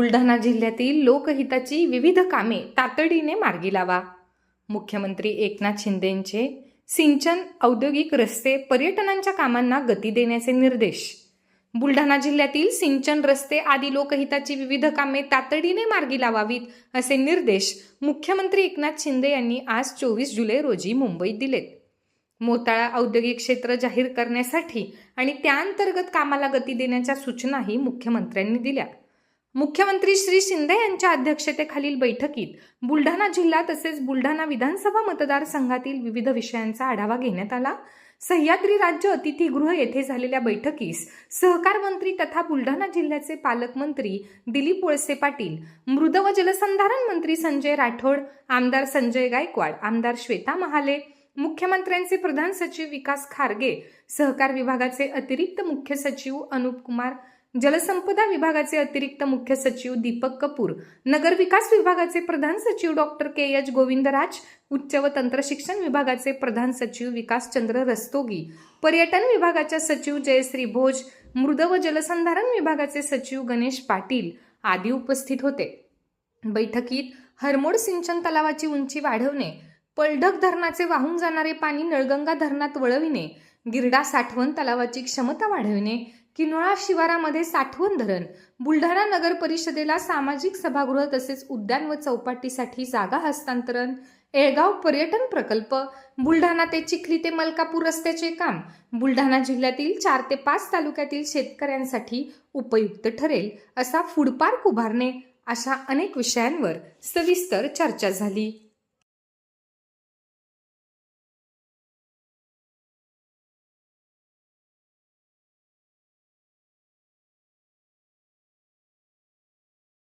बुलढाणा जिल्ह्यातील लोकहिताची विविध कामे तातडीने मार्गी लावा. मुख्यमंत्री एकनाथ शिंदेंचे सिंचन औद्योगिक रस्ते पर्यटनांच्या कामांना गती देण्याचे निर्देश. बुलढाणा जिल्ह्यातील सिंचन रस्ते आदी लोकहिताची विविध कामे तातडीने मार्गी लावावीत असे निर्देश मुख्यमंत्री एकनाथ शिंदे यांनी आज चोवीस जुलै रोजी मुंबईत दिलेत. मोताळा औद्योगिक क्षेत्र जाहीर करण्यासाठी आणि त्याअंतर्गत कामाला गती देण्याच्या सूचनाही मुख्यमंत्र्यांनी दिल्या. मुख्यमंत्री श्री शिंदे यांच्या अध्यक्षतेखालील बैठकीत बुलढाणा जिल्हा तसेच बुलढाणा विधानसभा मतदारसंघातील विविध विषयांचा आढावा घेण्यात आला. सह्याद्री राज्य अतिथीगृह येथे झालेल्या बैठकीस सहकार मंत्री तथा बुलढाणा जिल्ह्याचे पालकमंत्री दिलीप वळसे पाटील मृद व जलसंधारण मंत्री संजय राठोड आमदार संजय गायकवाड आमदार श्वेता महाले मुख्यमंत्र्यांचे प्रधान सचिव विकास खारगे सहकार विभागाचे अतिरिक्त मुख्य सचिव अनुप कुमार जलसंपदा विभागाचे अतिरिक्त मुख्य सचिव दीपक कपूर नगर विकास विभागाचे प्रधान सचिव डॉक्टर के एच गोविंदराज उच्च व तंत्रशिक्षण विभागाचे प्रधान सचिव विकासचंद्र रस्तोगी पर्यटन विभागाच्या सचिव जयश्री भोज मृद व जलसंधारण विभागाचे सचिव गणेश पाटील आदी उपस्थित होते. बैठकीत हरमोड सिंचन तलावाची उंची वाढवणे पलढक धरणाचे वाहून जाणारे पाणी नळगंगा धरणात वळविणे गिरडा साठवण तलावाची क्षमता वाढविणे किनोळा शिवारामध्ये साठवण धरण. बुलढाणा नगर परिषदेला सामाजिक सभागृह तसेच उद्यान व चौपाटीसाठी जागा हस्तांतरण. एळगाव पर्यटन प्रकल्प. बुलढाणा ते चिखली ते मलकापूर रस्त्याचे काम. बुलढाणा जिल्ह्यातील चार ते पाच तालुक्यातील शेतकऱ्यांसाठी उपयुक्त ठरेल असा फूड पार्क उभारणे अशा अनेक विषयांवर सविस्तर चर्चा झाली.